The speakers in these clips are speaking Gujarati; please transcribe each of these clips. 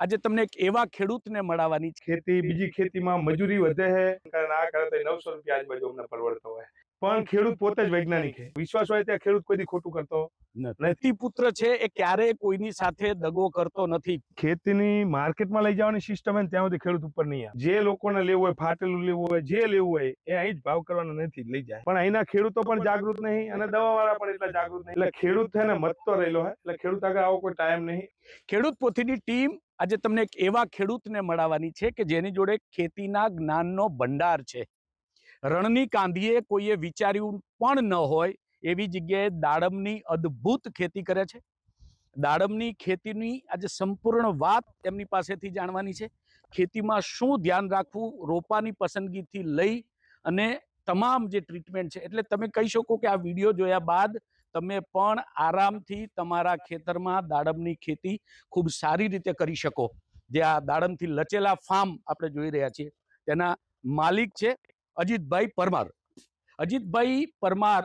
આજે તમને એક એવા ખેડૂતને મળવાની ખેતી બીજી ખેતીમાં મજૂરી વધે છે. કારણ આ કરે તો નવસો રૂપિયા આજુબાજુ અમને પરવડતો હોય. પણ ખેડૂત પોતે જ વૈજ્ઞાનિક છે. વિશ્વાસ હોય ત્યાં ખેડૂત કોઈ ખોટું કરતો નથી. પુત્ર છે એ ક્યારેય કોઈની સાથે દગો કરતો નથી. ખેતીની માર્કેટમાં લઈ જવાની સિસ્ટમ હોય ત્યાં સુધી ખેડૂત ઉપર નહીં જે લોકોને લેવું હોય ફાટેલું લેવું હોય જે લેવું હોય એ અહીં જ ભાવ કરવાનો નથી લઈ જાય. પણ અહીંના ખેડૂતો પણ જાગૃત નહીં અને દવાવાળા પણ એટલા જાગૃત નહીં. એટલે ખેડૂત છે ને મતતો રહેલો હોય એટલે ખેડૂત આગળ આવો કોઈ ટાઈમ નહીં. ખેડૂત પોથીની ટીમ આજે તમને એક એવા ખેડૂતને મળવાની છે કે જેની જોડે ખેતીના જ્ઞાનનો ભંડાર છે. રણની કાંધીએ કોઈએ વિચાર્યું પણ ન હોય એવી જગ્યાએ દાડમની અદ્ભુત ખેતી કરે છે. દાડમની ખેતીની આજે સંપૂર્ણ વાત એમની પાસેથી જાણવાની છે. ખેતીમાં શું ધ્યાન રાખવું, રોપાની પસંદગીથી લઈ અને તમામ જે ટ્રીટમેન્ટ છે, એટલે તમે કહી શકો કે આ વીડિયો જોયા બાદ તમે પણ આરામથી તમારા ખેતરમાં દાડમની ખેતી ખૂબ સારી રીતે કરી શકો. જે આ દાડમથી લચેલા ફાર્મ આપણે જોઈ રહ્યા છીએ, તેના માલિક છે અજીતભાઈ પરમાર. અજીતભાઈ પરમાર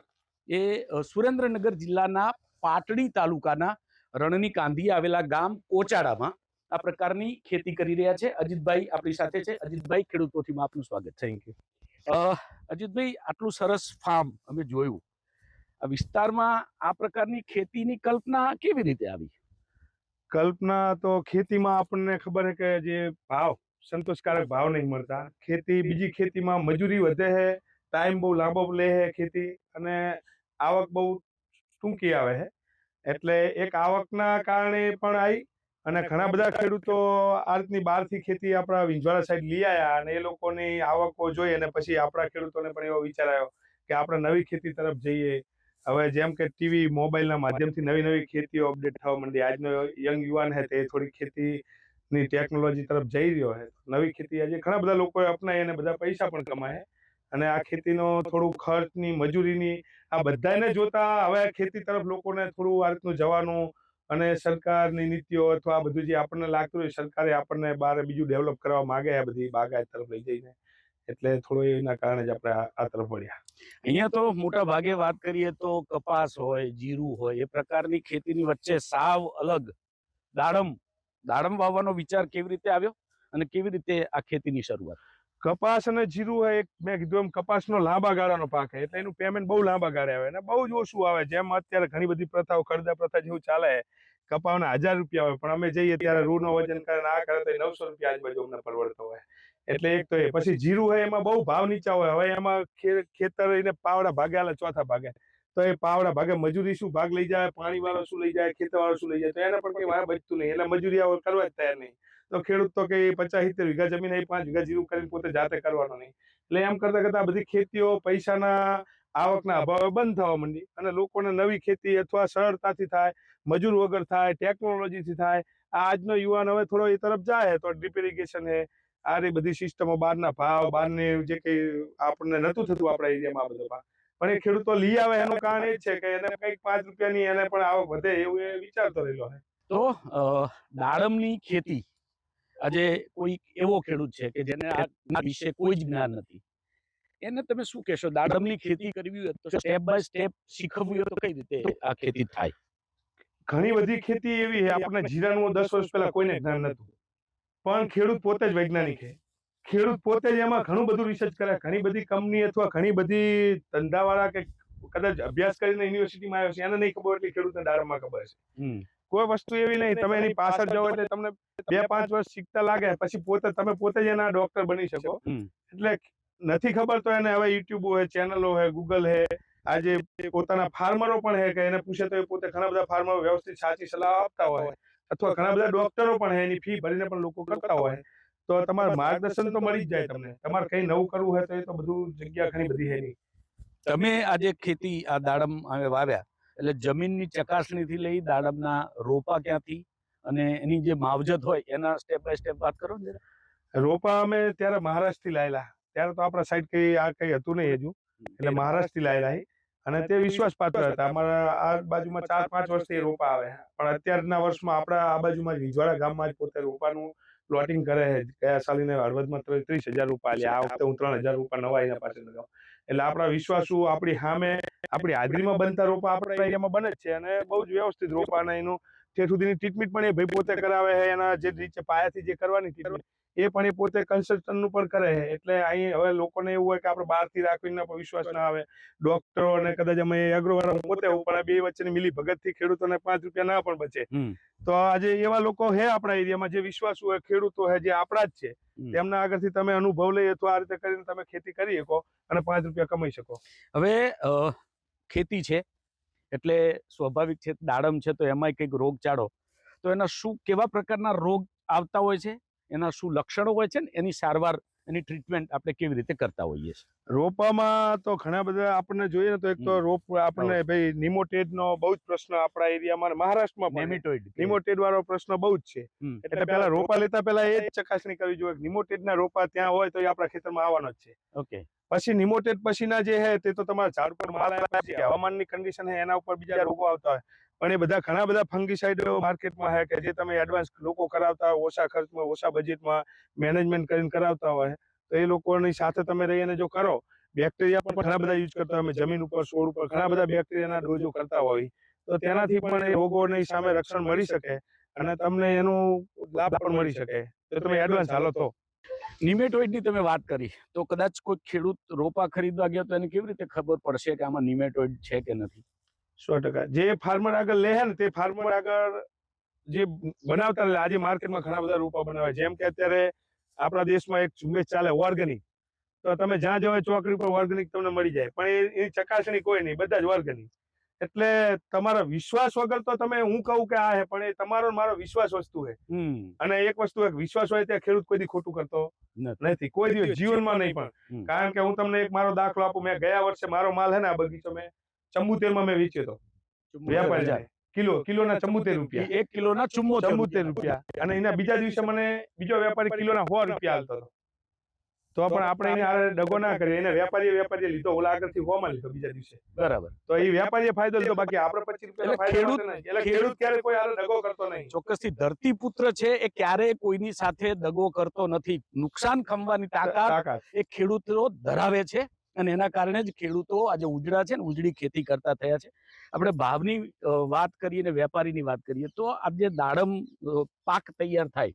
એ સુરેન્દ્રનગર જિલ્લાના પાટડી તાલુકાના રણની કાંધી આવેલા ગામ કોચાડામાં આ પ્રકારની ખેતી કરી રહ્યા છે. અજીતભાઈ આપણી સાથે છે. અજીતભાઈ ખેડૂતોથી આપનું સ્વાગત. થેન્ક યુ અજીતભાઈ, આટલું સરસ ફાર્મ અમે જોયું. વિસ્તારમાં આ પ્રકારની ખેતીની કલ્પના કેવી રીતે આવી? કલ્પના તો ખેતીમાં આપણને ખબર છે કે જે ભાવ, સંતોષકારક ભાવ નહીં મળતા. ખેતી, બીજી ખેતીમાં મજૂરી વધે છે ટાઈમ બહુ લાંબો લે છે ખેતી, અને આવક બહુ ટૂંકી આવે છે એટલે એક આવકના કારણે પણ આવી અને ઘણા બધા ખેડૂતો આ રીતની બહારથી ખેતી આપણા વિંજવાડા સાઈડ લઈ આવ્યા અને એ લોકોની આવકો જોઈ અને પછી આપણા ખેડૂતોને પણ એવો વિચાર આવ્યો કે આપણે નવી ખેતી તરફ જઈએ. હવે જેમ કે ટીવી, મોબાઈલના માધ્યમથી નવી નવી ખેતીઓ અપડેટ થવા માંડી. આજનો યંગ યુવાન છે તે થોડી ખેતીની ટેકનોલોજી તરફ જઈ રહ્યો છે. નવી ખેતી આજે ઘણા બધા લોકોએ અપનાવી અને બધા પૈસા પણ કમાય અને આ ખેતીનો થોડું ખર્ચની, મજૂરીની, આ બધાને જોતા હવે ખેતી તરફ લોકોને થોડું આ રીતનું જવાનું અને સરકારની નીતિઓ અથવા બધું જે આપણને લાગતું હોય સરકારે આપણને બહાર બીજું ડેવલપ કરવા માગે આ બધી બાગાયત તરફ લઈ જઈને. એટલે થોડું એના કારણે જ આપણે આ તરફ વળ્યા. અહીંયા તો મોટા ભાગે વાત કરીએ તો કપાસ હોય જીરું હોય એ પ્રકારની ખેતીની વચ્ચે સાવ અલગ દાડમ દાડમ વાવવાનો વિચાર કેવી રીતે આવ્યો અને કેવી રીતે આ ખેતીની શરૂઆત કપાસ અને જીરું હોય એક મેં કીધું એમ કપાસનો લાંબા ગાળાનો પાક એટલે એનું પેમેન્ટ બહુ લાંબા ગાળે આવે. અને બહુ જ ઓછું આવે જેમ અત્યારે ઘણી બધી પ્રથાઓ કરદા પ્રથા જેવું ચાલે કપાવના હજાર રૂપિયા હોય પણ અમે જઈએ ત્યારે રૂનો વજન કરે આ કરે તો નવસો રૂપિયા આજુબાજુ અમને પરવડતો હોય. એટલે એક તો એ પછી જીરું હોય એમાં બહુ ભાવ નીચા હોય. હવે એમાં ખેતર એને પાવડા ભાગે આલે ચોથા ભાગે. તો એ પાવડા ભાગે મજૂરી શું ભાગ લઈ જાય પાણી વાળો શું લઈ જાય ખેતર વાળો શું લઈ જાય તો એના પણ કઈ વાર બચતું નહીં. એટલે મજૂરી આવો કરવા જ તૈયાર નહીં. તો ખેડૂત તો કે પચાસ સિત્તેર વીઘા જમીન એ પાંચ વીઘા જીરું કરીને પોતે જાતે કરવાનો નહીં. એટલે એમ કરતા કરતા બધી ખેતીઓ પૈસાના આવકના અભાવે બંધ થવા માંડી અને લોકોને નવી ખેતી અથવા સરળતાથી થાય મજૂર વગર થાય ટેકનોલોજીથી થાય. આજનો યુવાન હવે થોડો એ તરફ જાય તો ડ્રીપ ઇરિગેશન હે આ રી બધી સિસ્ટમો બહારના ભાવ બહારની જે કઈ આપણને નતું થતું આપણા એરિયામાં આ બધો ભાવ પણ એ ખેડૂતો લઈ આવે એનું કારણ એ છે કે એને કંઈક પાંચ રૂપિયાની એને પણ આવક વધે એવું એ વિચારતો રહેલો છે. તો દાડમની ખેતી આજે કોઈ એવો ખેડૂત છે કે જેને આ વિશે કોઈ જ જ્ઞાન નથી. એને તમે શું કહેશો? દાડમની ખેતી કરવી હોય તો સ્ટેપ બાય સ્ટેપ શીખવવી હોય તો કઈ રીતે આ ખેતી થાય? ઘણી બધી ખેતી એવી છે આપણને જીરાનું દસ વર્ષ પહેલા કોઈને જ્ઞાન નતું પણ ખેડૂત પોતે જ વૈજ્ઞાનિક છે. ખેડૂત પોતે જ એમાં ઘણું બધું રિસર્ચ કરે ઘણી બધી કંપની અથવા ઘણી બધી ધંધાવાળા કે કદાચ અભ્યાસ કરીને યુનિવર્સિટીમાં આવ્યો છે એને નહીં ખબર એટલે ખેડૂતને દાડમમાં ખબર છે. કોઈ વસ્તુ એવી નહીં. તમે એની પાછળ જાઓ એટલે તમને બે પાંચ વર્ષ શીખતા લાગે પછી પોતે તમે પોતે જ એના ડોક્ટર બની શકો. એટલે નથી ખબર તો એને હવે યુટ્યુબ હોય ચેનલો હોય ગૂગલ હે આજે પોતાના ફાર્મરો પણ હે કે એને પૂછે તો એ પોતે ઘણા બધા ફાર્મરો વ્યવસ્થિત સાચી સલાહ આપતા હોય. અથવા ઘણા બધા ડોક્ટરો પણ એની ફી ભરીને પણ લોકો કરતા હોય તો તમારે માર્ગદર્શન તો મળી જ જાય તમને. તમારે કઈ નવું કરવું હોય તો એ તો બધું જગ્યા ઘણી બધી હે તમે આજે ખેતી આ દાડમ હવે વાવ્યા એટલે જમીનની ચકાસણીથી લઈ દાડમના રોપા ક્યાંથી અને એની જે માવજત હોય એના સ્ટેપ બાય સ્ટેપ વાત કરો ને રોપા અમે ત્યારે મહારાષ્ટ્રથી લાયેલા. ત્યારે તો આપણા સાઈડ કઈ આ કઈ હતું નહીં હજુ. એટલે મહારાષ્ટ્રથી લાયેલા. અને તે વિશ્વાસ પાત્ર હતા. અમારા આ બાજુમાં ચાર પાંચ વર્ષથી રોપા આવે પણ અત્યારના વર્ષમાં આપણા આ બાજુમાં જ વિજવાડા ગામમાં જ પોતે રોપાનું પ્લોટિંગ કરે છે. ગયા સાલીને હળવદમાં ત્રીસ હજાર રૂપિયા આલ્યા. આ વખતે હું ત્રણ હજાર રૂપિયા નવા એના પાસે લગાવું. એટલે આપણા વિશ્વાસુ આપણી સામે આપણી હાજરીમાં બનતા રોપા આપણા એરિયામાં બને જ છે અને બહુ જ વ્યવસ્થિત રોપા અને એનું તે સુધીની ટ્રીટમેન્ટ પણ એ ભાઈ પોતે કરાવે છે એના જે નીચે પાયાથી જે કરવાની ટ્રીટમેન્ટ એ પણ એ પોતે કન્સલ્ટન્ટનું પણ કરે છે. એટલે અહીં હવે લોકોને એવું હોય કે આપણે બહારથી રાખીને વિશ્વાસ ના આવે. ડોક્ટરો અને કદાચ અમે એગ્રો વાળા પોતે પણ આ બે વચ્ચેની મિલી ભગતથી ખેડૂતોને પાંચ રૂપિયા ના પણ બચે. તો આજે એવા લોકો હે આપણા એરિયામાં જે વિશ્વાસુ હોય ખેડૂતો હે જે આપણા જ છે તેમના આગળથી તમે અનુભવ લઈએ તો આ રીતે કરીને તમે ખેતી કરી શકો અને પાંચ રૂપિયા કમાઈ શકો. હવે ખેતી છે. એટલે સ્વાભાવિક છે, દાડમ છે, તો એમાંય કંઈક રોગચાળો તો એના શું, કેવા પ્રકારના રોગ આવતા હોય છે? એના શું લક્ષણો હોય છે ને? એની સારવાર એની ટ્રીટમેન્ટ આપણે કેવી રીતે કરતા હોઈએ છીએ. રોપામાં તો ઘણા બધા આપણને જોઈએ ને તો એક તો રોપ આપણને ભાઈ નિમોટેડનો બહુ જ પ્રશ્ન આપણા એરિયામાં મહારાષ્ટ્રમાં પણ નિમોટેડ વાળો પ્રશ્ન બહુ જ છે. એટલે પહેલા રોપા લેતા પહેલા એ જ ચકાસણી કરવી જોઈએ નિમોટેડ ના રોપા ત્યાં હોય તો એ આપણા ખેતરમાં આવવાનો જ છે. ઓકે. પછી નિમોટેડ પછીના જે હે તે તો તમારા ઝાડ પર માલ હવામાનની કન્ડિશન હે એના ઉપર બીજા રોગો આવતા હોય. પણ એ બધા ઘણા બધા ફંગીસાઇડ માર્કેટમાં હે કે જે તમે એડવાન્સ લોકો કરાવતા હોય, ઓછા ખર્ચમાં, ઓછા બજેટમાં મેનેજમેન્ટ કરીને કરાવતા હોય, તો એ લોકોની સાથે તમે રહીને જો કરો બેક્ટેરિયા પણ ઘણા બધા યુઝ કરતા હોય. જમીન ઉપર છોડ ઉપર ઘણા બધા બેક્ટેરિયાના ડોઝો કરતા હોય. તો તેનાથી પણ એ રોગોની સામે રક્ષણ મળી શકે અને તમને એનું લાભ પણ મળી શકે. તો તમે એડવાન્સ હાલો તો. નિમેટોઇડની તમે વાત કરી, તો કદાચ કોઈ ખેડૂત રોપા ખરીદવા ગયો તો એને કેવી રીતે ખબર પડશે કે આમાં નિમેટોઇડ છે કે નથી? સો ટકા. જે ફાર્મર આગળ લે છે ને તે ફાર્મર આગળ જે બનાવતા આજે માર્કેટમાં ઘણા બધા રૂપા બનાવે જેમ કે અત્યારે આપણા દેશમાં એક ઝુંબેશ ચાલે ઓર્ગેનિક તો તમે જ્યાં જવાય ચોકડી પર ઓર્ગેનિક તમને મળી જાય. પણ એની ચકાસણી કોઈ નહીં બધા જ ઓર્ગેનિક એટલે તમારા વિશ્વાસ વગર તો તમે હું કહું કે આ હે પણ એ તમારો મારો વિશ્વાસ વસ્તુ છે અને એક વસ્તુ એક વિશ્વાસ હોય ત્યાં ખેડૂત કોઈ દી ખોટું કરતો નથી. નથી. કોઈ દિવસ જીવનમાં નહીં પણ. કારણ કે હું તમને એક મારો દાખલો આપું. મેં ગયા વર્ષે મારો માલ હે ને આ બગીચો મેં ચંબુતેરમાં મેં વેચ્યો હતો વ્યાપારી કિલો કિલોના ચંબુતેર રૂપિયા. એક કિલોના ચુમ્મોતેર રૂપિયા. અને એના બીજા દિવસે મને બીજો વેપારી કિલોના સો રૂપિયા હાલતો હતો. તો પણ આપણે એને હારે ડગો ના કરીએ. એને વેપારીએ વેપારીએ લીધો. ઓલા આગળથી સો માં લીધો બીજા દિવસે. બરાબર. તો એ વેપારીએ ફાયદો લીધો. બાકી આપણે પચીસ રૂપિયા ફાયદો ખેડૂત- એટલે ખેડૂત ક્યારે કોઈ હારે ડગો કરતો નહીં. ચોક્કસથી ધરતીપુત્ર છે એ ક્યારેય કોઈની સાથે દગો કરતો નથી. નુકસાન ખમવાની તાકાત. એ ખેડૂતો ધરાવે છે. અને એના કારણે જ ખેડૂતો આજે ઉજળા છે ને ઉજળી ખેતી કરતા થયા છે. આપણે ભાવની વાત કરીએ ને વેપારીની વાત કરીએ તો આ જે દાડમ પાક તૈયાર થાય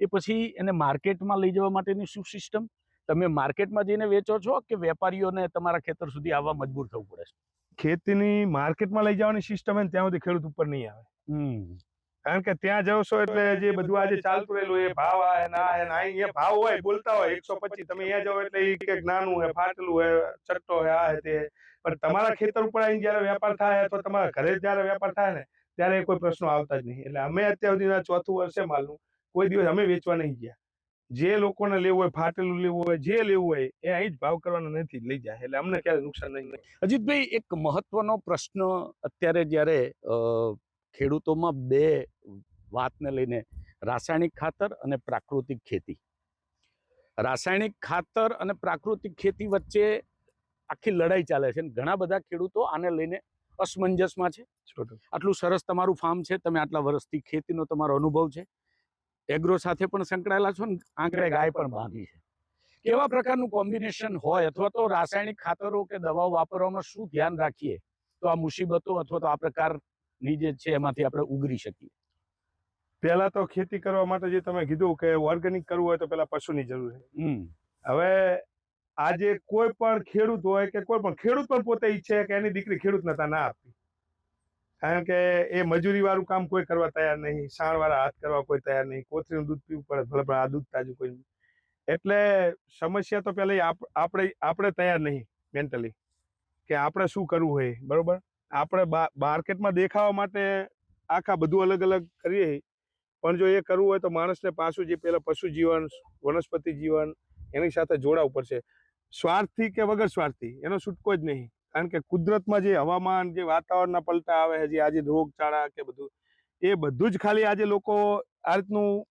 એ પછી એને માર્કેટમાં લઈ જવા માટેની શું સિસ્ટમ? તમે માર્કેટમાં જઈને વેચો છો કે વેપારીઓને તમારા ખેતર સુધી આવવા મજબૂર થવું પડે છે? ખેતીની માર્કેટમાં લઈ જવાની સિસ્ટમ હોય ત્યાં સુધી ખેડૂત ઉપર નહીં આવે. હમ. કારણ કે ત્યાં જશો એટલે જે બધું આજે ચાલતું રહેલું એ ભાવ આ ના હે ના એ ભાવ હોય બોલતા હોય એકસો પચીસ તમે અહીંયા જાઓ એટલે એ કે નાનું હે ફાટલું હે ચટ્ટો હે આ હે તે. પણ તમારા ખેતર ઉપર આવીને જયારે વેપાર થાય અથવા તમારા ઘરે જયારે વેપાર થાય ને ત્યારે કોઈ પ્રશ્નો આવતા જ નહીં. એટલે અમે અત્યાર સુધીના ચોથું વર્ષે માલનું કોઈ દિવસ અમે વેચવા નહીં ગયા. જે લોકોને લેવું હોય ફાટેલું લેવું હોય જે લેવું હોય એ અહીં જ ભાવ કરવાનો નથી લઈ જાય. એટલે અમને ક્યારે નુકસાન નહીં અજીતભાઈ એક મહત્વનો પ્રશ્ન અત્યારે જ્યારે અ, ખેડૂતોમાં બે વાતને લઈને રાસાયણિક ખાતર અને પ્રાકૃતિક ખેતી. રાસાયણિક ખાતર અને પ્રાકૃતિક ખેતી વચ્ચે આખી લડાઈ ચાલે છે અને ઘણા બધા ખેડૂતો આને લઈને અસમંજસમાં છે. આટલું સરસ તમારું ફાર્મ છે તમે આટલા વર્ષથી ખેતીનો તમારો અનુભવ છે. એગ્રો સાથે પણ સંકળાયેલા છો ને આંકડે ગાય પણ બાંધી છે. કેવા પ્રકારનું કોમ્બિનેશન હોય અથવા તો રાસાયણિક ખાતરો કે દવાઓ વાપરવામાં શું ધ્યાન રાખીએ? તો આ મુસીબતો અથવા તો આ પ્રકારની જે છે એમાંથી આપણે ઉગરી શકીએ. પહેલા તો ખેતી કરવા માટે જે તમે કીધું કે ઓર્ગેનિક કરવું હોય તો પેલા પશુની જરૂર છે હવે આજે કોઈ પણ ખેડૂત હોય કે કોઈ પણ ખેડૂત પણ પોતે ઈચ્છે કે એની દીકરી ખેડૂત નતા ના આપવી કારણ કે એ મજૂરી વાળું કામ કોઈ કરવા તૈયાર નહીં સાણ વાળા હાથ કરવા કોઈ તૈયાર નહીં કોથળીનું દૂધ પીવું પડે ભલે આ દૂધ તાજું કોઈ. એટલે સમસ્યા તો પેલા આપણે આપણે તૈયાર નહીં મેન્ટલી કે આપણે શું કરવું હોય બરોબર? આપણે માર્કેટમાં દેખાવા માટે આખા બધું અલગ અલગ કરીએ પણ જો એ કરવું હોય તો માણસને પાછું જે પેલા પશુ જીવન વનસ્પતિ જીવન, એની સાથે જોડાવવું પડશે. સ્વાર્થથી કે વગર સ્વાર્થથી એનો છૂટકો જ નહીં. કારણ કે કુદરતમાં જે હવામાન, જે વાતાવરણના પલટા આવે છે, જે આજે રોગચાળા કે બધું, એ બધું જ ખાલી આજે લોકો આ રીતનું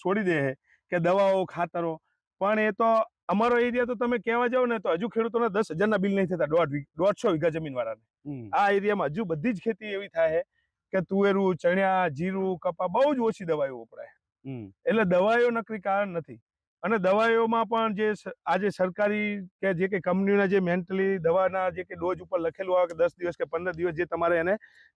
છોડી દે છે કે દવાઓ, ખાતરો. પણ એ તો અમારો એરિયા તો તમે કહેવા જાવ ને તો હજુ ખેડૂતોને દસ હજારના બિલ નહીં થતા. દોઢ દોઢસો વીઘા જમીન વાળાને આ એરિયામાં હજુ બધી જ ખેતી એવી થાય કે તુવેરું ચણ્યા જીરું કપા બહુ જ ઓછી દવાઈઓ વપરાય. એટલે દવાઈઓ નકરી કારણ નથી. અને દવાઈઓમાં પણ જે આજે સરકારી કે જે કે કંપનીના જે મેન્ટલી દવાના જે કે ડોઝ ઉપર લખેલું આવે કે દસ દિવસ કે પંદર દિવસ જે તમારે એને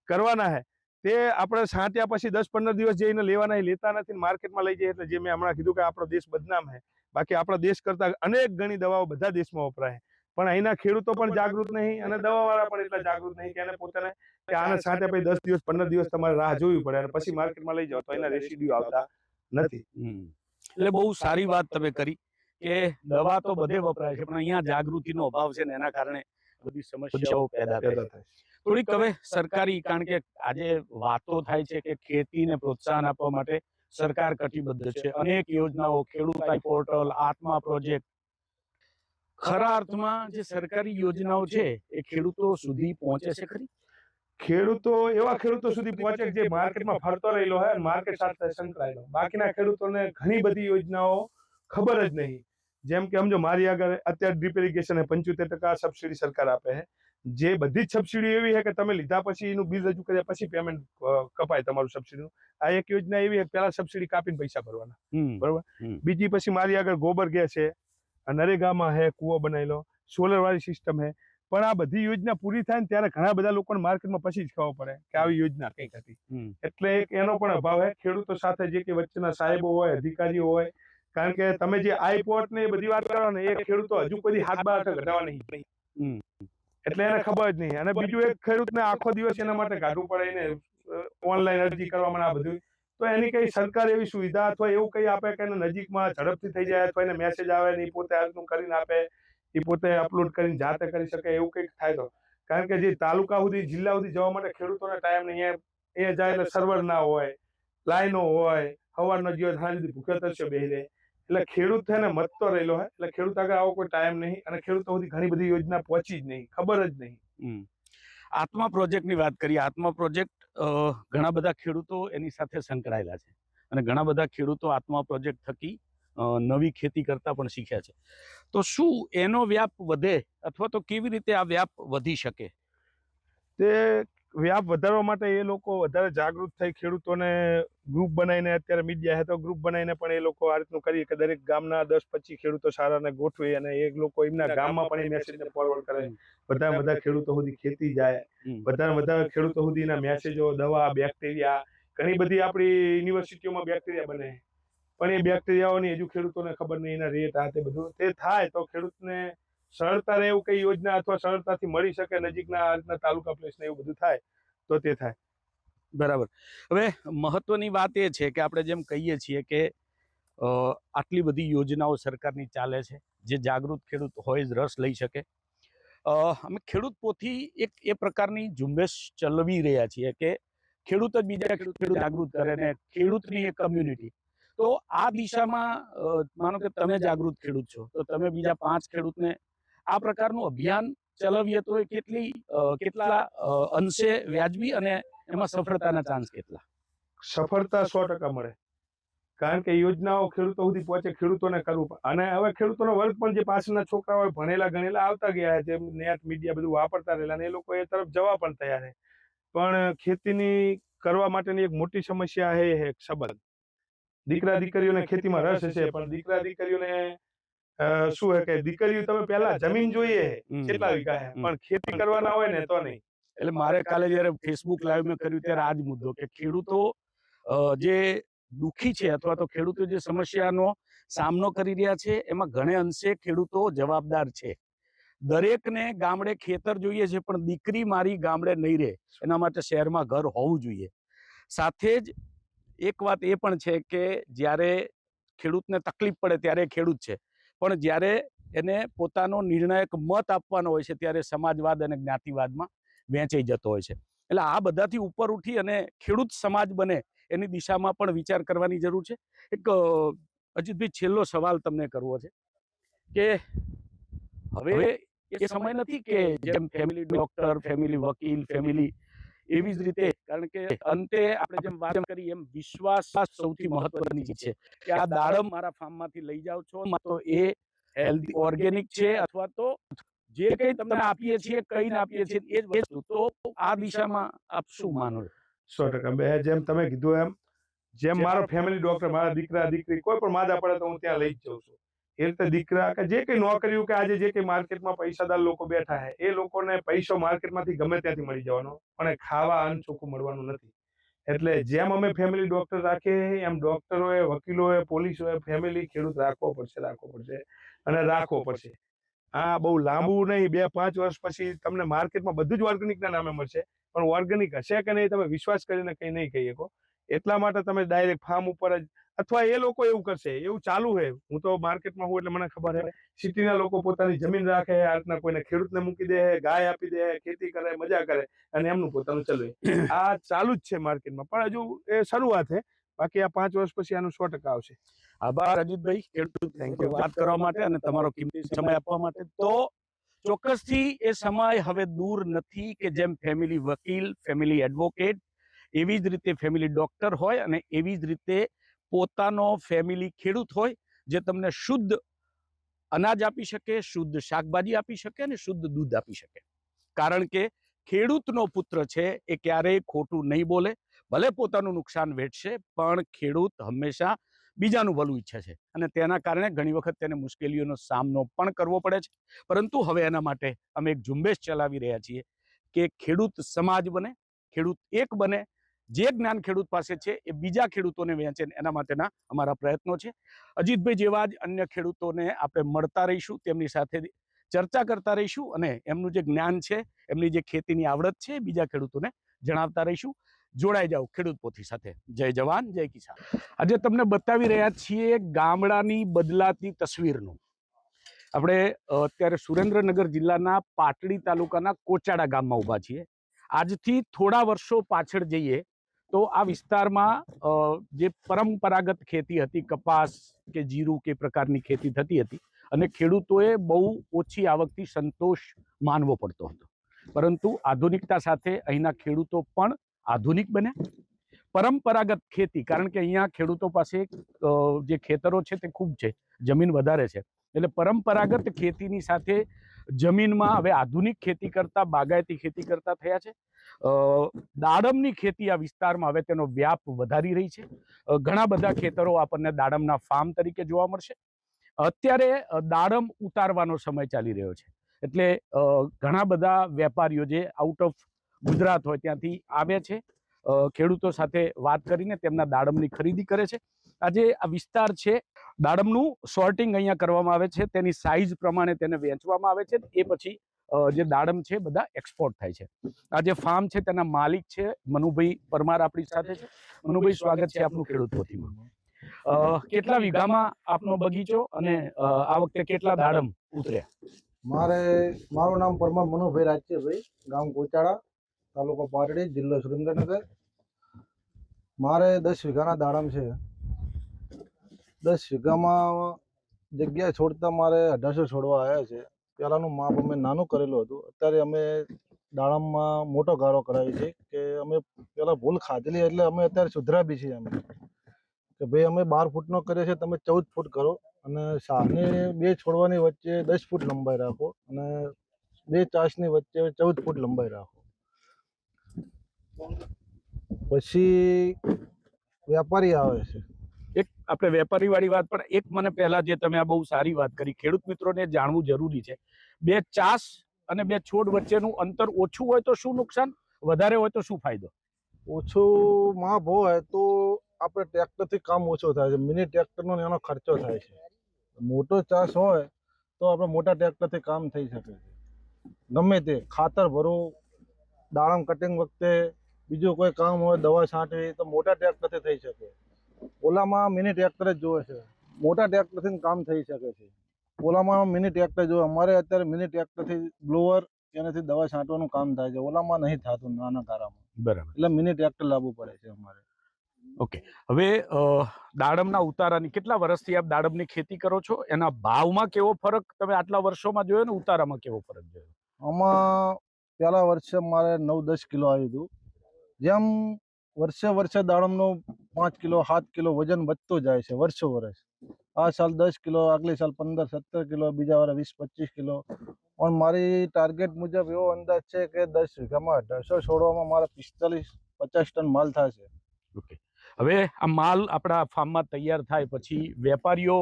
કરવાના હે તે આપણે છાંટ્યા પછી દસ પંદર દિવસ જઈને લેવાના એ લેતા નથી માર્કેટમાં લઈ જઈએ એટલે જે મેં હમણાં કીધું કે આપણો દેશ બદનામ છે બાકી આપણા દેશ કરતા અનેક ગણી દવાઓ બધા દેશમાં વપરાય પણ અહીંના ખેડૂતો પણ જાગૃત નહીં અને દવાવાળા પણ એટલા જાગૃત નહીં કે એને પોતાને કે આને સાથે પછી દસ દિવસ પંદર દિવસ તમારે રાહ જોવી પડે અને પછી માર્કેટમાં લઈ જાઓ તો એના રેસિડ્યુ આવતા નથી. એટલે બહુ સારી વાત તમે કરી કે દવા તો બધે વપરાય છે પણ અહીંયા જાગૃતિનો અભાવ છે ને એના કારણે બધી સમસ્યાઓ પેદા થાય થોડીક હવે સરકારી કારણ કે આજે વાતો થાય છે કે ખેતીને પ્રોત્સાહન આપવા માટે સરકાર કટિબદ્ધ છે. અનેક યોજનાઓ ખેડૂત પોર્ટલ, આત્મા પ્રોજેક્ટ. ખરા અર્થમાં જે સરકારી યોજનાઓ છે, એ ખેડૂતો સુધી પહોંચે છે ખરી? ખેડૂતો, એવા ખેડૂતો સુધી પહોંચે જે માર્કેટમાં ફરતો રહેલો હોય અને માર્કેટ સાથે સંકળાયેલો. બાકીના ખેડૂતોને ઘણી બધી યોજનાઓ ખબર જ નહીં. જેમ કે સમજો મારી આગળ અત્યારે ડ્રીપ ઇરિગેશન પંચોતેર ટકા સબસિડી સરકાર આપે છે. જે બધી જ સબસિડી એવી છે કે તમે લીધા પછી એનું બિલ રજૂ કર્યા પછી પેમેન્ટ કપાય તમારું સબસિડીનું આ એક યોજના એવી પહેલા સબસિડી કાપીને પૈસા ભરવાના. બરોબર? બીજી પછી મારી આગળ ગોબર ગેસ છે નરેગામાં હે કૂવો બનાવેલો સોલર વાળી સિસ્ટમ હે પણ આ બધી યોજના પૂરી થાય ને ત્યારે ઘણા બધા લોકોને માર્કેટમાં પછી જ ખબર પડે કે આવી યોજના કંઈક હતી. એટલે એનો પણ અભાવ છે ખેડૂતો સાથે જે કે વચ્ચેના સાહેબો હોય અધિકારીઓ હોય કારણ કે તમે જે આઈપોર્ટ ને એ બધી વાત કરો ને એ ખેડૂતો હજુ કોઈ હાથ બાર ઘટાડવા નહીં. એટલે એને ખબર જ નહીં. અને બીજું એક ખેડૂતને આખો દિવસ એના માટે કાઢવું પડે એને ઓનલાઈન અરજી કરવામાં આ બધું. તો એની કઈ સરકાર એવી સુવિધા અથવા એવું કઈ આપે કે એને નજીકમાં ઝડપથી થઈ જાય અથવા એને મેસેજ આવે ને પોતે આજનું કરીને આપે એ પોતે અપલોડ કરીને જાતે કરી શકે એવું કંઈક થાય તો. કારણ કે જે તાલુકા સુધી, જિલ્લા સુધી જવા માટે ખેડૂતોને ટાઈમ નહીં. અહીંયા જાય એટલે સર્વર ના હોય લાઈનો હોય સવારનો જીવ સાંજ ભૂખ્યો થશે બેહી એટલે ખેડૂત છે ને મતતો રહેલો હોય એટલે ખેડૂત આગળ આવો કોઈ ટાઈમ નહીં અને ખેડૂતો સુધી ઘણી બધી યોજના પહોંચી જ નહીં ખબર જ નહીં. આત્મા પ્રોજેક્ટની વાત કરીએ આત્મા પ્રોજેક્ટ ઘણા બધા ખેડૂતો એની સાથે સંકળાયેલા છે. અને ઘણા બધા ખેડૂતો આત્મા પ્રોજેક્ટ થકી નવી ખેતી કરતા પણ શીખ્યા છે. તો શું એનો વ્યાપ વધે અથવા તો કેવી રીતે આ વ્યાપ વધી શકે? તે વ્યાપ વધારવા માટે એ લોકો વધારે જાગૃત થઈ ખેડૂતોને ગ્રુપ બનાવીને અત્યારે મીડિયા હેતો ગ્રુપ બનાવીને પણ એ લોકો આ રીતનું કરીએ કે દરેક ગામના દસ પચીસ ખેડૂતો સારાને ગોઠવે અને એ લોકો એમના ગામમાં પણ એ મેસેજને ફોરવર્ડ કરે. બધા બધા ખેડૂતો સુધી ખેતી જાય. બધા બધા ખેડૂતો સુધીના મેસેજો દવા બેક્ટેરિયા ઘણી બધી આપણી યુનિવર્સિટીઓમાં બેક્ટેરિયા બને. પણ એ બેક્ટેરિયાઓની હજુ ખેડૂતોને ખબર નહીં એના રેટ આ તે બધું. તે થાય તો ખેડૂતને સરળતા એવું કઈ યોજના અથવા સરળતાથી મળી શકે નજીકના તાલુકા પ્લેસ ને એવું બધું થાય, તો તે થાય. બરાબર. હવે મહત્વની વાત એ છે કે આપણે જેમ કહીએ છીએ કે આટલી બધી યોજનાઓ સરકારની ચાલે છે, જે જાગૃત ખેડૂત હોય જ રસ લઈ શકે. અમે ખેડૂત પોથી એક એ પ્રકારની ઝુંબેશ ચલાવી રહ્યા છીએ કે ખેડૂત જ બીજા ખેડૂત ખેડૂત જાગૃત કરે ને ખેડૂતની એક કમ્યુનિટી તો આ દિશામાં માનો કે તમે જાગૃત ખેડૂત છો, તો તમે બીજા પાંચ ખેડૂતને આ પ્રકારનું અભિયાન ચલાવીએ તો કેટલી કેટલા અંશે વ્યાજબી અને એમાં સફળતાના ચાન્સ કેટલા? સફળતા સો મળે. કારણ કે યોજનાઓ ખેડૂતો સુધી પહોંચે, ખેડૂતોને કરવું અને હવે ખેડૂતોનો વર્ગ પણ જે પાછળના છોકરા હોય, ભણેલા, ગણેલા આવતા ગયા છે, જેમ નેટ, મીડિયા બધું વાપરતા રહેલા અને એ લોકો એ તરફ જવા પણ તૈયાર છે. પણ ખેતીની કરવા માટેની એક મોટી સમસ્યા છે સંબંધ. દીકરા, દીકરીઓને ખેતીમાં રસ હશે, પણ દીકરા, દીકરીઓને શું હે કે દીકરીઓ તમે પહેલા જમીન જોઈએ કેટલા વીઘા છે હમ. પણ ખેતી કરવાના હોય ને તો નહીં. એટલે મારે કાલે જયારે ફેસબુક લાઈવ મેં કર્યું ત્યારે આ જ મુદ્દો કે ખેડૂતો જે દુઃખી છે અથવા તો ખેડૂતો જે સમસ્યાનો સામનો કરી રહ્યા છે એમાં ઘણે અંશે ખેડૂતો જવાબદાર છે. દરેકને ગામડે ખેતર જોઈએ છે પણ દીકરી મારી ગામડે નહીં રહે. એના માટે શહેરમાં ઘર હોવું જોઈએ. સાથે જ એક વાત એ પણ છે કે જ્યારે ખેડૂતને તકલીફ પડે ત્યારે ખેડૂત છે. પણ જ્યારે એને પોતાનો નિર્ણાયક મત આપવાનો હોય છે ત્યારે સમાજવાદ અને જ્ઞાતિવાદમાં વહેંચાઈ જતો હોય છે. એટલે આ બધાથી ઉપર ઉઠી અને ખેડૂત સમાજ બને એની દિશામાં પણ વિચાર કરવાની જરૂર છે. એક અજીતભાઈ છેલ્લો સવાલ તમને કરવો છે કે હવે એ સમય નથી કે જેમ ફેમિલી ડોક્ટર ફેમિલી વકીલ ફેમિલી એવી જ રીતે કારણ કે અંતે આપણે જેમ વાત કરી એમ વિશ્વાસ સૌથી મહત્વની ચીજ છે કે આ દાડમ મારા ફાર્મમાંથી લઈ જાઓ છો તો એ હેલ્ધી ઓર્ગેનિક છે અથવા તો જે કંઈ તમને આપીએ છીએ કઈને આપીએ છીએ એ જ વસ્તુ તો આ દિશામાં આપ શું માનો સો ટકા. બે જેમ તમે કીધું એમ જેમ મારો ફેમિલી ડોક્ટર મારા દીકરા દીકરી કોઈ પણ માદા પડે તો હું ત્યાં લઈ જ જાઉં છું. એ રીતે દીકરા કે જે કઈ નોકરીઓ કે આજે જે કઈ માર્કેટમાં પૈસાદાર લોકો બેઠા છે, એ લોકોને પૈસો માર્કેટમાંથી ગમે ત્યાંથી મળી જવાનો, પણ ખાવા અન્ન ચોખ્ખું મળવાનું નથી. એટલે જેમ અમે ફેમિલી ડોક્ટર રાખીએ, એમ ડોક્ટરોએ વકીલોએ, પોલીસોએ ફેમિલી ખેડૂત રાખવો પડશે રાખવો પડશે અને રાખવો પડશે. આ બહુ લાંબુ નહીં, બે પાંચ વર્ષ પછી તમને માર્કેટમાં બધું જ ઓર્ગેનિકના નામે મળશે, પણ ઓર્ગેનિક હશે કે નહીં તમે વિશ્વાસ કરીને કંઈ નહીં કહી શકો. એટલા માટે તમે ડાયરેક્ટ ફાર્મ ઉપર જ અથવા એ લોકો એવું કરશે. એવું ચાલુ છે હું તો માર્કેટમાં હું એટલે મને ખબર છે સિટીના લોકો પોતાની જમીન રાખે આ રીતના કોઈને ખેડૂતને મૂકી દે ગાય આપી દે ખેતી કરે મજા કરે અને એમનું પોતાનું ચલવે આ ચાલુ જ છે માર્કેટમાં. પણ હજુ એ શરૂઆત છે બાકી આ પાંચ વર્ષ પછી આનું સો ટકા આવશે. આભાર અજીતભાઈ. ખેડૂત Thank you. વાત કરવા માટે અને તમારો કિંમતી સમય આપવા માટે. તો ચોક્કસથી એ સમય હવે દૂર નથી કે જેમ ફેમિલી વકીલ ફેમિલી એડવોકેટ એવી જ રીતે ફેમિલી ડોક્ટર હોય અને એવી જ રીતે પોતાનો ફેમિલી ખેડૂત હોય, જે તમને શુદ્ધ અનાજ આપી શકે, શુદ્ધ શાકભાજી આપી શકે અને શુદ્ધ દૂધ આપી શકે. કારણ કે ખેડૂતનો પુત્ર છે, એ ક્યારેય ખોટું નહીં બોલે, ભલે પોતાનું નુકસાન વેઠશે, પણ ખેડૂત હંમેશા બીજાનું ભલું ઈચ્છે છે. અને તેના કારણે ઘણી વખત તેને મુશ્કેલીઓનો સામનો પણ કરવો પડે છે. પરંતુ હવે એના માટે અમે એક ઝુંબેશ ચલાવી રહ્યા છીએ કે ખેડૂત સમાજ બને, ખેડૂત એક બને જે જ્ઞાન ખેડૂત પાસે છે એ બીજા ખેડૂતોને વહેંચે એના માટેના અમારા પ્રયત્નો છે. અજીતભાઈ જેવા જ અન્ય ખેડૂતોને આપણે મળતા રહીશું, તેમની સાથે ચર્ચા કરતા રહીશું અને એમનું જે જ્ઞાન છે, એમની જે ખેતીની આવડત છે બીજા ખેડૂતોને જણાવતા રહીશું. જોડાઈ જાઓ ખેડૂત પોથી સાથે. જય જવાન, જય કિસાન. આજે તમને બતાવી રહ્યા છીએ ગામડાની બદલાતી તસવીરનું. આપણે અત્યારે સુરેન્દ્રનગર જિલ્લાના પાટડી તાલુકાના કોચાડા ગામમાં ઊભા છીએ. આજથી થોડા વર્ષો પાછળ જઈએ તો આ વિસ્તારમાં જે પરંપરાગત ખેતી હતી, કપાસ કે જીરું કે પ્રકારની ખેતી થતી હતી અને ખેડૂતોએ બહુ ઓછી આવકથી સંતોષ માનવો પડતો હતો. પરંતુ આધુનિકતા સાથે અહીંના ખેડૂતો પણ આધુનિક બન્યા. પરંપરાગત ખેતી, કારણ કે અહીંયા ખેડૂતો પાસે જે ખેતરો છે તે ખૂબ છે, જમીન વધારે છે. એટલે પરંપરાગત ખેતીની સાથે જમીનમાં હવે આધુનિક ખેતી કરતા, બાગાયતી ખેતી કરતા થયા છે. દાડમની ખેતી આ વિસ્તારમાં હવે તેનો વ્યાપ વધારી રહી છે. ઘણા બધા ખેતરો આપણને દાડમના ફાર્મ તરીકે જોવા મળશે. અત્યારે દાડમ ઉતારવાનો સમય ચાલી રહ્યો છે. એટલે ઘણા બધા વેપારીઓ જે આઉટ ઓફ ગુજરાત હોય ત્યાંથી આવે છે. ખેડૂતો સાથે વાત કરીને તેમના દાડમની ખરીદી કરે છે. આજે આ વિસ્તાર છે દાડમનું સોર્ટિંગ અહીંયા કરવામાં આવે છે તેની સાઇઝ પ્રમાણે તેને વેચવામાં આવે છે એ પછી જે દાડમ છે બધા એક્સપોર્ટ થાય છે. આ જે ફાર્મ છે તેના માલિક છે મનુભાઈ પરમાર આપણી સાથે છે. મનુભાઈ સ્વાગત છે આપનું ખેડૂત પોથીમાં. કેટલા વીઘામાં આપનો બગીચો અને આ વખતે કેટલા દાડમ ઉતર્યા? મારે મારું નામ પરમાર મનુભાઈ રાજ્યભાઈ ગામ કોચાળા તાલુકો પારડી જિલ્લો સુરેન્દ્રનગર. મારે દસ વીઘાના દાડમ છે. દસ વીઘામાં જગ્યા છોડતા મારે અઢારસો છોડવા આવ્યા છે. પહેલાંનું માપ અમે નાનું કરેલું હતું. અત્યારે અમે દાડમમાં મોટો ગાળો કરાવી છે કે અમે પહેલાં ભૂલ ખાધેલી એટલે અમે અત્યારે સુધરા બી છીએ અમે. કે ભાઈ અમે બાર ફૂટનો કરીએ છીએ તમે ચૌદ ફૂટ કરો. અને સાની બે છોડવાની વચ્ચે દસ ફૂટ લંબાઈ રાખો અને બે ચાસની વચ્ચે ચૌદ ફૂટ લંબાઈ રાખો. પછી વેપારી આવે છે. એક આપણે વેપારી વાળી વાત, પણ એક મને પહેલા જે તમે આ બહુ સારી વાત કરી, ખેડૂત મિત્રોને જાણવું જરૂરી છે. બે ચાસ અને બે છોડ વચ્ચેનું અંતર ઓછું હોય તો શું નુકસાન? વધારે હોય તો શું ફાયદો? ઓછું માપ હોય તો આપણે ટ્રેક્ટરથી કામ ઓછો થાય છે. મિની ટ્રેક્ટરનો એનો ખર્ચો થાય છે. મોટો ચાસ હોય તો આપણે મોટા ટ્રેક્ટરથી કામ થઈ શકે છે. ગમે તે ખાતર ભરવું દાડમ કટિંગ વખતે બીજું કોઈ કામ હોય, દવા છાંટવી, તો મોટા ટ્રેક્ટરથી થઈ શકે. ઓલામાં મિની ટ્રેક્ટર જ જોવે છે. મોટા ટ્રેક્ટરથી કામ થઈ શકે છે. ઓલામાં મિની ટ્રેક્ટર જોવે. અમારે અત્યારે મિની ટ્રેક્ટરથી બ્લોઅર એનાથી દવા છાંટવાનું કામ થાય છે. ઓલામાં નહીં થતું નાના કારામાં બરાબર. એટલે મિની ટ્રેક્ટર લાવવું પડે છે અમારે. ઓકે. હવે દાડમના ઉતારાની કેટલા વર્ષથી આપ દાડમની ખેતી કરો છો? એના ભાવમાં કેવો ફરક તમે આટલા વર્ષોમાં જોયો ને ઉતારામાં કેવો ફરક જોયો? આમાં પહેલા વર્ષે મારે નવ દસ કિલો આવ્યું હતું. જેમ વર્ષે વર્ષે દાડમનો પાંચ કિલો, સાત કિલો વજન વધતો જાય છે વર્ષો વર્ષ. આ સાલ દસ કિલો, આગલી સાલ પંદર, સત્તર કિલો, બીજા વારે વીસ, પચીસ કિલો. પણ મારી ટાર્ગેટ મુજબ એવો અંદાજ છે કે દસ વીઘામાં અઢારસો છોડવામાં મારા પિસ્તાલીસ, પચાસ ટન માલ થશે. ઓકે હવે આ માલ આપણા ફાર્મમાં તૈયાર થાય પછી વેપારીઓ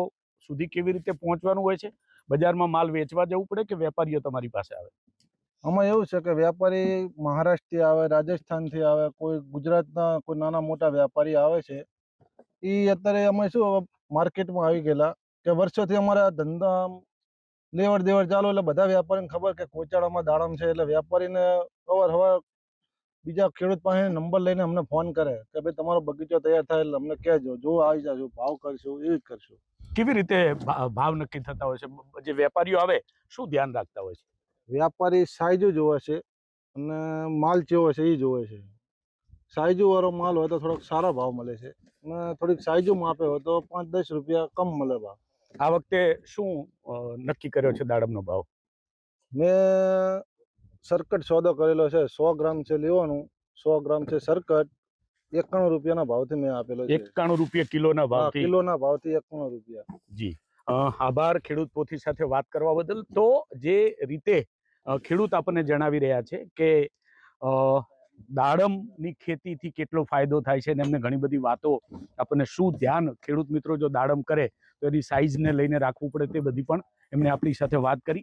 સુધી કેવી રીતે પહોંચવાનું હોય છે? બજારમાં માલ વેચવા જવું પડે કે વેપારીઓ તમારી પાસે આવે? આમાં એવું છે કે વેપારી મહારાષ્ટ્રથી આવે, રાજસ્થાનથી આવે, કોઈ ગુજરાતના કોઈ નાના મોટા વેપારી આવે છે એ અત્યારે અમે શું માર્કેટમાં આવી ગયેલા કે વર્ષોથી અમારા ધંધા લેવડ દેવડ ચાલુ એટલે બધા વેપારીને ખબર કે કોચાડામાં દાડમ છે એટલે વેપારીને અવાર હવાર બીજા ખેડૂત પાસે નંબર લઈને અમને ફોન કરે કે ભાઈ, તમારો બગીચો તૈયાર થાય એટલે અમને કહેજો, જો આવી જશો ભાવ કરશું, એવી જ કરશું. કેવી રીતે ભાવ નક્કી થતા હોય છે? જે વેપારીઓ આવે, શું ધ્યાન રાખતા હોય છે? વ્યાપારી સાઈજો જોવે છે અને માલ કેવો છે એ જોવે છે. સાઈજોવાળો માલ હોય તો થોડોક સારા ભાવ મળે છે અને થોડીક સાઈજો માપે હોય તો પાંચ દસ રૂપિયા કમ મળે ભાવ. આ વખતે શું નક્કી કર્યો છે દાડમનો ભાવ? મેં સરકટ સોદો કરેલો છે સો ગ્રામ છે લેવાનું સો ગ્રામ છે સરકટ એકાણું રૂપિયાના ભાવથી મેં આપેલો છે. એકાણું રૂપિયા કિલોના ભાવ કિલોના ભાવથી એકાણું રૂપિયા. જી. આભાર ખેડૂત પોથી સાથે વાત કરવા બદલ. તો જે રીતે ખેડૂત આપણને જણાવી રહ્યા છે કે દાડમની ખેતીથી કેટલો ફાયદો થાય છે અને એમને ઘણી બધી વાતો આપણને શું ધ્યાન ખેડૂત મિત્રો જો દાડમ કરે તો એની સાઈઝને લઈને રાખવું પડે તે બધી પણ એમને આપણી સાથે વાત કરી.